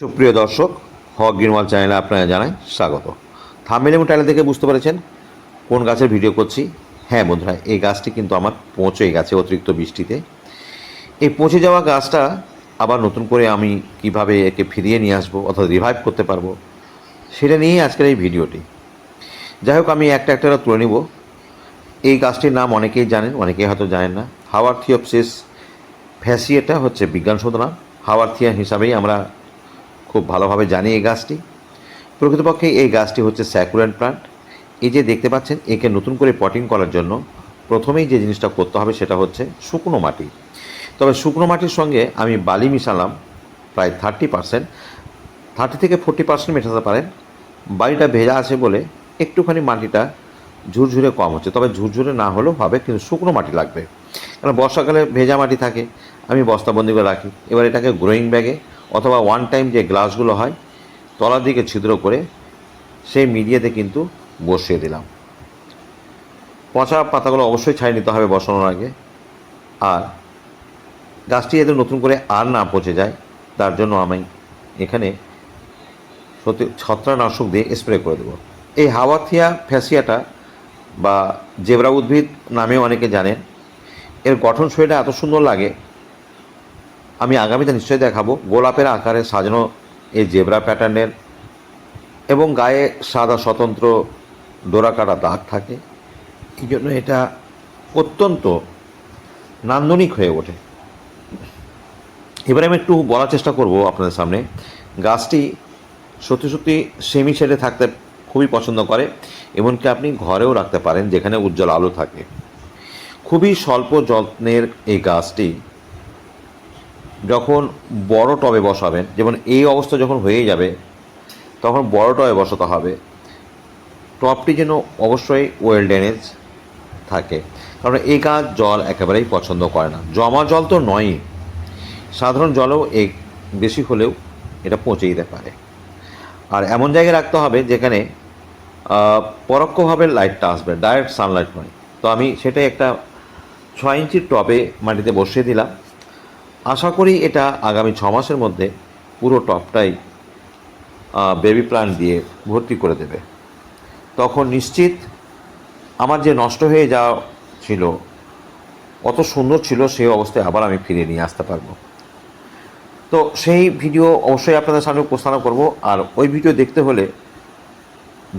সুপ্রিয় দর্শক, হক গ্রিনওয়াল চ্যানেলে আপনারা জানাই স্বাগত। থামেল এবং টাইলে দেখে বুঝতে পেরেছেন কোন গাছের ভিডিও করছি। হ্যাঁ বন্ধুরা, এই গাছটি কিন্তু আমার পৌঁছে গেছে অতিরিক্ত বৃষ্টিতে। এই পচে যাওয়া গাছটা আবার নতুন করে আমি কীভাবে একে ফিরিয়ে নিয়ে আসব অর্থাৎ রিভাইভ করতে পারব, সেটা নিয়েই আজকের এই ভিডিওটি। যাই হোক, আমি একটা একটা তুলে নিব। এই গাছটির নাম অনেকেই জানেন, অনেকেই হয়তো জানেন না। হাওয়ার থিওপসিস ফ্যাসিয়েটা হচ্ছে বিজ্ঞানসম্মত নাম হাওয়ার থিয়া হিসাবেই আমরা খুব ভালোভাবে জানি এই গাছটি। প্রকৃতপক্ষে এই গাছটি হচ্ছে স্যাকুলেন্ট প্লান্ট। এই যে দেখতে পাচ্ছেন, একে নতুন করে পটিং করার জন্য প্রথমেই যে জিনিসটা করতে হবে সেটা হচ্ছে শুকনো মাটি। তবে শুকনো মাটির সঙ্গে আমি বালি মিশালাম, প্রায় থার্টি পার্সেন্ট। থার্টি থেকে ফোর্টি পার্সেন্ট মেশাতে পারেন। বালিটা ভেজা আছে বলে একটুখানি মাটিটা ঝুরঝুরে কম হচ্ছে। তবে ঝুরঝুরে না হলেও হবে, কিন্তু শুকনো মাটি লাগবে। কারণ বর্ষাকালে ভেজা মাটি থাকে, আমি বস্তাবন্দি করে রাখি। এবার এটাকে গ্রোয়িং ব্যাগে অথবা ওয়ান টাইম যে গ্লাসগুলো হয়, তলার দিকে ছিদ্র করে সেই মিডিয়াতে কিন্তু বসিয়ে দিলাম। পচা পাতাগুলো অবশ্যই ছাই নিতে হবে বসানোর আগে। আর গাছটি যাতে নতুন করে আর না পচে যায়, তার জন্য আমি এখানে সত্যি ছত্রাকনাশক দিয়ে স্প্রে করে দেবো। এই হাওয়াথিয়া ফ্যাসিয়াটা বা জেব্রা উদ্ভিদ নামেও অনেকে জানেন। এর গঠন শৈলীটা এত সুন্দর লাগে আমি আগামীতে নিশ্চয়ই দেখাবো গোলাপের আকারে সাজানো এই জেব্রা প্যাটার্নের এবং গায়ে সাদা স্বতন্ত্র ডোরা কাটা দাগ থাকে। এই জন্য এটা অত্যন্ত নান্দনিক হয়ে ওঠে। এবারে আমি একটু বলার চেষ্টা করব আপনাদের সামনে। গাছটি সত্যি সত্যি সেমি শেডে থাকতে খুবই পছন্দ করে, এমনকি আপনি ঘরেও রাখতে পারেন যেখানে উজ্জ্বল আলো থাকে। খুবই স্বল্প যত্নের এই গাছটি যখন বড় টবে বসাবেন, যেমন এই অবস্থা যখন হয়ে যাবে, তখন বড় টবে বসাতে হবে। টবটি যেন অবশ্যই ওয়েল ড্রেনেজ থাকে। কারণ এই গাছ জল একেবারেই পছন্দ করে না। জমা জল তো নয়ই। সাধারণ জলেও এই বেশি হলেও এটা পচে দিতে পারে। আর এমন জায়গায় রাখতে হবে যেখানে পরোক্ষভাবে লাইটটা আসবে ডাইরেক্ট সানলাইট নয়। তো আমি সেটাই একটা ছয় ইঞ্চির টবে মাটিতে বসিয়ে দিলাম। আশা করি এটা আগামী ছ মাসের মধ্যে পুরো টপটাই বেবি প্লান্ট দিয়ে ভর্তি করে দেবে। তখন নিশ্চিত আমার যে নষ্ট হয়ে যাওয়া ছিল অত সুন্দর ছিল সেই অবস্থায় আবার আমি ফিরিয়ে নিয়ে আসতে পারব। তো সেই ভিডিও অবশ্যই আপনাদের সামনে উপস্থাপন করব, আর ওই ভিডিও দেখতে হলে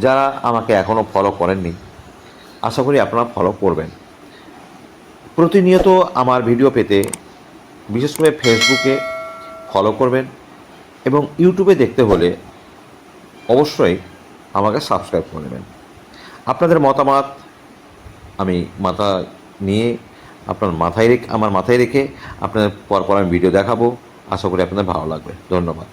যারা আমাকে এখনও ফলো করেননি, আশা করি আপনারা ফলো করবেন। প্রতিনিয়ত আমার ভিডিও পেতে বিশেষ করে ফেসবুকে ফলো করবেন এবং ইউটিউবে দেখতে হলে অবশ্যই আমাকে সাবস্ক্রাইব করে নেবেন। আপনাদের মতামত আমি মাথা নিয়ে, আপনার মাথায় রেখে, আমার মাথায় রেখে আপনাদের পরপর আমি ভিডিও দেখাবো। আশা করি আপনাদের ভালো লাগবে। ধন্যবাদ।